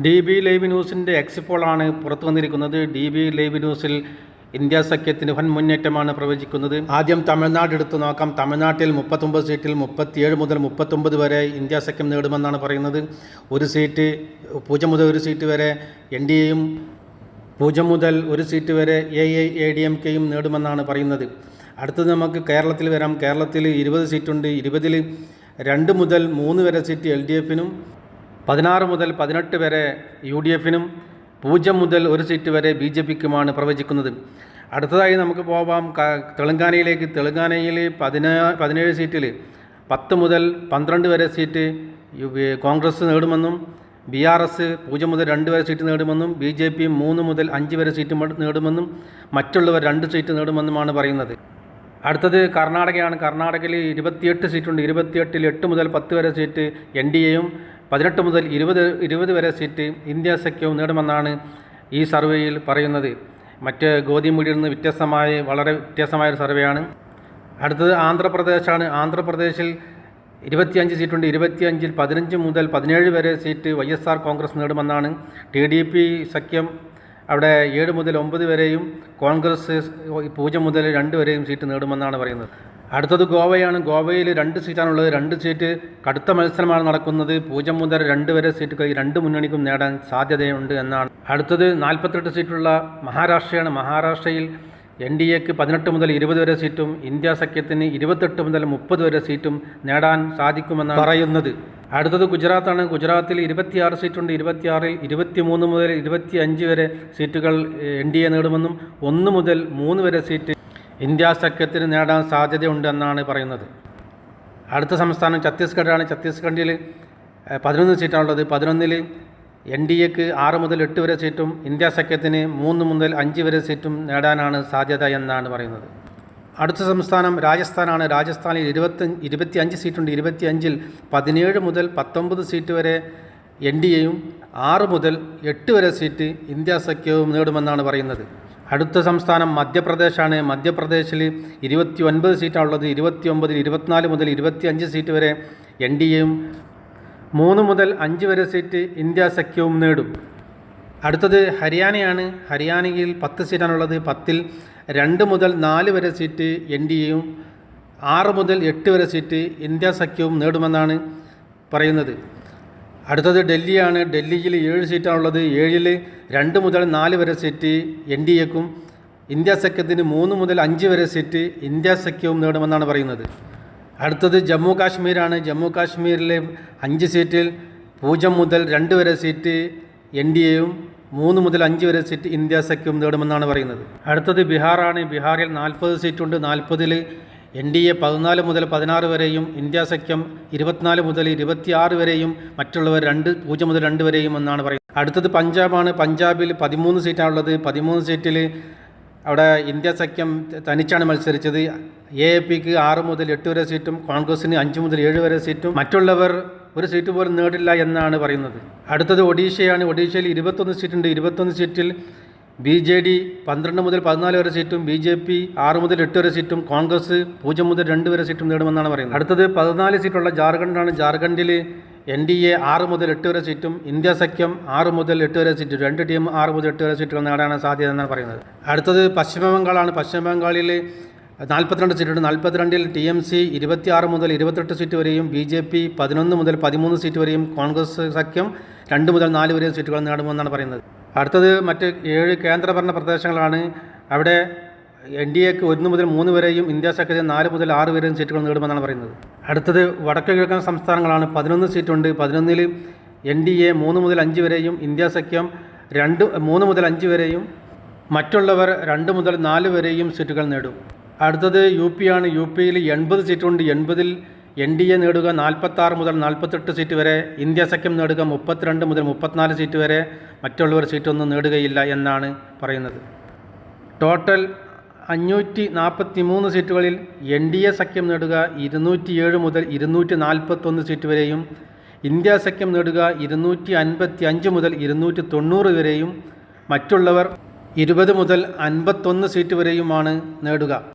D B live ന്യൂസിന്റെ എക്സിപ്പോളാണ് പുറത്തു വന്നിരിക്കുന്നത്. ഡി ബി ലൈവ് ന്യൂസിൽ ഇന്ത്യ സഖ്യത്തിന് വൻ മുന്നേറ്റമാണ് പ്രവചിക്കുന്നത്. ആദ്യം തമിഴ്നാട് എടുത്തു നോക്കാം. തമിഴ്നാട്ടിൽ മുപ്പത്തൊമ്പത് സീറ്റിൽ മുപ്പത്തിയേഴ് മുതൽ മുപ്പത്തൊമ്പത് വരെ ഇന്ത്യ സഖ്യം നേടുമെന്നാണ് പറയുന്നത്. ഒരു സീറ്റ് പൂജ്യം മുതൽ ഒരു സീറ്റ് വരെ എൻ ഡി എയും പൂജ്യം മുതൽ ഒരു സീറ്റ് വരെ A I A D M കെയും നേടുമെന്നാണ് പറയുന്നത്. അടുത്തത് നമുക്ക് കേരളത്തിൽ വരാം. കേരളത്തിൽ ഇരുപത് സീറ്റുണ്ട്. ഇരുപതിൽ രണ്ട് മുതൽ മൂന്ന് വരെ സീറ്റ് എൽ ഡി എഫിനും പതിനാറ് മുതൽ പതിനെട്ട് വരെ യു ഡി എഫിനും പൂജ്യം മുതൽ ഒരു സീറ്റ് വരെ ബി ജെ പിക്കുമാണ് പ്രവചിക്കുന്നത്. അടുത്തതായി നമുക്ക് പോവാം. തെലങ്കാനയിലേക്ക്. തെലങ്കാനയിൽ പതിനാ പതിനേഴ് സീറ്റിൽ പത്ത് മുതൽ പന്ത്രണ്ട് വരെ സീറ്റ് കോൺഗ്രസ് നേടുമെന്നും ബി ആർ എസ് പൂജ്യം മുതൽ രണ്ട് വരെ സീറ്റ് നേടുമെന്നും ബി ജെ പി മൂന്ന് മുതൽ അഞ്ച് വരെ സീറ്റ് നേടുമെന്നും മറ്റുള്ളവർ രണ്ട് സീറ്റ് നേടുമെന്നുമാണ് പറയുന്നത്. അടുത്തത് കർണാടകയാണ്. കർണാടകയിൽ ഇരുപത്തിയെട്ട് സീറ്റുണ്ട്. ഇരുപത്തിയെട്ടിൽ എട്ട് മുതൽ പത്ത് വരെ സീറ്റ് എൻ ഡി എയും പതിനെട്ട് മുതൽ ഇരുപത് ഇരുപത് വരെ സീറ്റ് ഇന്ത്യ സഖ്യവും നേടുമെന്നാണ് ഈ സർവേയിൽ പറയുന്നത്. മറ്റ് ഗോതിമൂടിയിൽ നിന്ന് വ്യത്യസ്തമായ വളരെ വ്യത്യസ്തമായ ഒരു സർവേയാണ്. അടുത്തത് ആന്ധ്രാപ്രദേശാണ്. ആന്ധ്രാപ്രദേശിൽ ഇരുപത്തിയഞ്ച് സീറ്റുണ്ട്. ഇരുപത്തിയഞ്ചിൽ പതിനഞ്ച് മുതൽ പതിനേഴ് വരെ seat Y S R Congress നേടുമെന്നാണ് T D P സഖ്യം അവിടെ ഏഴ് മുതൽ ഒമ്പത് വരെയും കോൺഗ്രസ് പൂജ്യം മുതൽ രണ്ട് വരെയും സീറ്റ് നേടുമെന്നാണ് പറയുന്നത്. അടുത്തത് ഗോവയാണ്. ഗോവയിൽ രണ്ട് സീറ്റാണുള്ളത്. രണ്ട് സീറ്റ് കടുത്ത മത്സരമാണ് നടക്കുന്നത്. പൂജ്യം മുതൽ രണ്ട് വരെ സീറ്റുകൾ രണ്ട് മുന്നണിക്കും നേടാൻ സാധ്യതയുണ്ട് എന്നാണ്. അടുത്തത് നാൽപ്പത്തെട്ട് സീറ്റുള്ള മഹാരാഷ്ട്രയാണ്. മഹാരാഷ്ട്രയിൽ എൻ ഡി എക്ക് പതിനെട്ട് മുതൽ ഇരുപത് വരെ സീറ്റും ഇന്ത്യ സഖ്യത്തിന് ഇരുപത്തെട്ട് മുതൽ മുപ്പത് വരെ സീറ്റും നേടാൻ സാധിക്കുമെന്നാണ് പറയുന്നത്. അടുത്തത് ഗുജറാത്താണ്. ഗുജറാത്തിൽ ഇരുപത്തിയാറ് സീറ്റുണ്ട്. ഇരുപത്തിയാറിൽ ഇരുപത്തിമൂന്ന് മുതൽ ഇരുപത്തി അഞ്ച് വരെ സീറ്റുകൾ എൻ ഡി എ നേടുമെന്നും ഒന്ന് മുതൽ മൂന്ന് വരെ സീറ്റ് ഇന്ത്യ സഖ്യത്തിന് നേടാൻ സാധ്യതയുണ്ടെന്നാണ് പറയുന്നത്. അടുത്ത സംസ്ഥാനം ഛത്തീസ്ഗഡാണ് ഛത്തീസ്ഗഡിൽ പതിനൊന്ന് സീറ്റാണുള്ളത്. പതിനൊന്നിൽ എൻ ഡി എക്ക് ആറ് മുതൽ എട്ട് വരെ സീറ്റും ഇന്ത്യ സഖ്യത്തിന് മൂന്ന് മുതൽ അഞ്ച് വരെ സീറ്റും നേടാനാണ് സാധ്യത എന്നാണ് പറയുന്നത്. അടുത്ത സംസ്ഥാനം രാജസ്ഥാനാണ്. രാജസ്ഥാനിൽ ഇരുപത്തി ഇരുപത്തി അഞ്ച് സീറ്റുണ്ട്. ഇരുപത്തി അഞ്ചിൽ പതിനേഴ് മുതൽ പത്തൊമ്പത് സീറ്റ് വരെ എൻ ഡി എയും ആറ് മുതൽ എട്ട് വരെ സീറ്റ് ഇന്ത്യ സഖ്യവും നേടുമെന്നാണ് പറയുന്നത്. അടുത്ത സംസ്ഥാനം മധ്യപ്രദേശാണ്. മധ്യപ്രദേശിൽ ഇരുപത്തി ഒൻപത് സീറ്റാണുള്ളത്. ഇരുപത്തി ഒമ്പതിൽ ഇരുപത്തിനാല് മുതൽ ഇരുപത്തി അഞ്ച് സീറ്റ് വരെ എൻ ഡി എയും മൂന്ന് മുതൽ അഞ്ച് വരെ സീറ്റ് ഇന്ത്യ സഖ്യവും നേടും. അടുത്തത് ഹരിയാനയാണ്. ഹരിയാനയിൽ പത്ത് സീറ്റാണുള്ളത്. പത്തിൽ രണ്ട് മുതൽ നാല് വരെ സീറ്റ് എൻ ഡി എയും ആറ് മുതൽ എട്ട് വരെ സീറ്റ് ഇന്ത്യ സഖ്യവും നേടുമെന്നാണ് പറയുന്നത്. അടുത്തത് ഡൽഹിയാണ്. ഡൽഹിയിൽ ഏഴ് സീറ്റാണുള്ളത്. ഏഴിൽ രണ്ട് മുതൽ നാല് വരെ സീറ്റ് എൻ ഡി എക്കും ഇന്ത്യ സഖ്യത്തിന് മൂന്ന് മുതൽ അഞ്ച് വരെ സീറ്റ് ഇന്ത്യ സഖ്യവും നേടുമെന്നാണ് പറയുന്നത്. അടുത്തത് ജമ്മു കാശ്മീരാണ് ജമ്മു കാശ്മീരിലെ അഞ്ച് സീറ്റിൽ പൂജ്യം മുതൽ രണ്ട് വരെ സീറ്റ് എൻ ഡി എയും മൂന്ന് മുതൽ അഞ്ച് വരെ സീറ്റ് ഇന്ത്യ സഖ്യം നേടുമെന്നാണ് പറയുന്നത്. അടുത്തത് ബീഹാറാണ്. ബീഹാറിൽ നാൽപ്പത് സീറ്റുണ്ട്. നാൽപ്പതിൽ എൻ ഡി എ പതിനാല് മുതൽ പതിനാറ് വരെയും ഇന്ത്യ സഖ്യം ഇരുപത്തിനാല് മുതൽ ഇരുപത്തിയാറ് വരെയും മറ്റുള്ളവർ രണ്ട് പൂജ്യം മുതൽ രണ്ട് വരെയും എന്നാണ് പറയുന്നത്. അടുത്തത് പഞ്ചാബാണ്. പഞ്ചാബിൽ പതിമൂന്ന് സീറ്റാണുള്ളത്. പതിമൂന്ന് സീറ്റിൽ അവിടെ ഇന്ത്യ സഖ്യം തനിച്ചാണ് മത്സരിച്ചത്. എ എ പിക്ക് ആറ് മുതൽ എട്ട് വരെ സീറ്റും കോൺഗ്രസിന് അഞ്ച് മുതൽ ഏഴ് വരെ സീറ്റും മറ്റുള്ളവർ ഒരു സീറ്റ് പോലും നേടില്ല എന്നാണ് പറയുന്നത്. അടുത്തത് ഒഡീഷയാണ്. ഒഡീഷയിൽ ഇരുപത്തൊന്ന് സീറ്റുണ്ട്. ഇരുപത്തൊന്ന് സീറ്റിൽ ബി ജെ ഡി പന്ത്രണ്ട് മുതൽ പതിനാല് വരെ സീറ്റും ബി ജെ പി ആറ് മുതൽ എട്ട് വരെ സീറ്റും കോൺഗ്രസ് പൂജ്യം മുതൽ രണ്ട് വരെ സീറ്റും നേടുമെന്നാണ് പറയുന്നത്. അടുത്തത് പതിനാല് സീറ്റുള്ള ജാർഖണ്ഡാണ്. ജാർഖണ്ഡിൽ എൻ ഡി എ ആറ് മുതൽ എട്ട് വരെ സീറ്റും ഇന്ത്യ സഖ്യം ആറ് മുതൽ എട്ട് വരെ സീറ്റും രണ്ട് ടീം ആറ് മുതൽ എട്ട് വരെ സീറ്റുകൾ നേടാനാണ് സാധ്യത എന്നാണ് പറയുന്നത്. അടുത്തത് പശ്ചിമ ബംഗാളാണ് പശ്ചിമ ബംഗാളിൽ നാൽപ്പത്തിരണ്ട് സീറ്റുണ്ട് നാൽപ്പത്തിരണ്ടിൽ ടി എം സി ഇരുപത്തിയാറ് മുതൽ ഇരുപത്തെട്ട് സീറ്റ് വരെയും ബി ജെ പി പതിനൊന്ന് മുതൽ പതിമൂന്ന് സീറ്റ് വരെയും കോൺഗ്രസ് സഖ്യം രണ്ട് മുതൽ നാല് വരെയും സീറ്റുകൾ നേടുമെന്നാണ് പറയുന്നത്. അടുത്തത് മറ്റ് ഏഴ് കേന്ദ്രഭരണ പ്രദേശങ്ങളാണ്. അവിടെ എൻ ഡി എക്ക് ഒന്ന് മുതൽ മൂന്ന് വരെയും ഇന്ത്യ സഖ്യത്തിന് നാല് മുതൽ ആറ് വരെയും സീറ്റുകൾ നേടുമെന്നാണ് പറയുന്നത്. അടുത്തത് വടക്ക് കിഴക്കൻ സംസ്ഥാനങ്ങളാണ്. പതിനൊന്ന് സീറ്റുണ്ട്. പതിനൊന്നിൽ എൻ ഡി എ മൂന്ന് മുതൽ അഞ്ച് വരെയും ഇന്ത്യ സഖ്യം രണ്ട് മൂന്ന് മുതൽ അഞ്ച് വരെയും മറ്റുള്ളവർ രണ്ട് മുതൽ നാല് വരെയും സീറ്റുകൾ നേടും. അടുത്തത് യു പി ആണ്. യു പിയിൽ എൺപത് സീറ്റുണ്ട്. എൺപതിൽ എൻ ഡി എ നേടുക നാൽപ്പത്താറ് മുതൽ നാൽപ്പത്തെട്ട് സീറ്റ് വരെ ഇന്ത്യ സഖ്യം നേടുക മുപ്പത്തിരണ്ട് മുതൽ മുപ്പത്തിനാല് സീറ്റ് വരെ മറ്റുള്ളവർ സീറ്റൊന്നും നേടുകയില്ല എന്നാണ് പറയുന്നത്. ടോട്ടൽ അഞ്ഞൂറ്റി നാൽപ്പത്തി മൂന്ന് സീറ്റുകളിൽ എൻ ഡി എ സഖ്യം നേടുക ഇരുന്നൂറ്റിയേഴ് മുതൽ ഇരുന്നൂറ്റി നാൽപ്പത്തൊന്ന് സീറ്റ് വരെയും ഇന്ത്യ സഖ്യം നേടുക ഇരുന്നൂറ്റി അൻപത്തി അഞ്ച് മുതൽ ഇരുന്നൂറ്റി തൊണ്ണൂറ് വരെയും മറ്റുള്ളവർ ഇരുപത് മുതൽ അൻപത്തൊന്ന് സീറ്റ് വരെയുമാണ് നേടുക.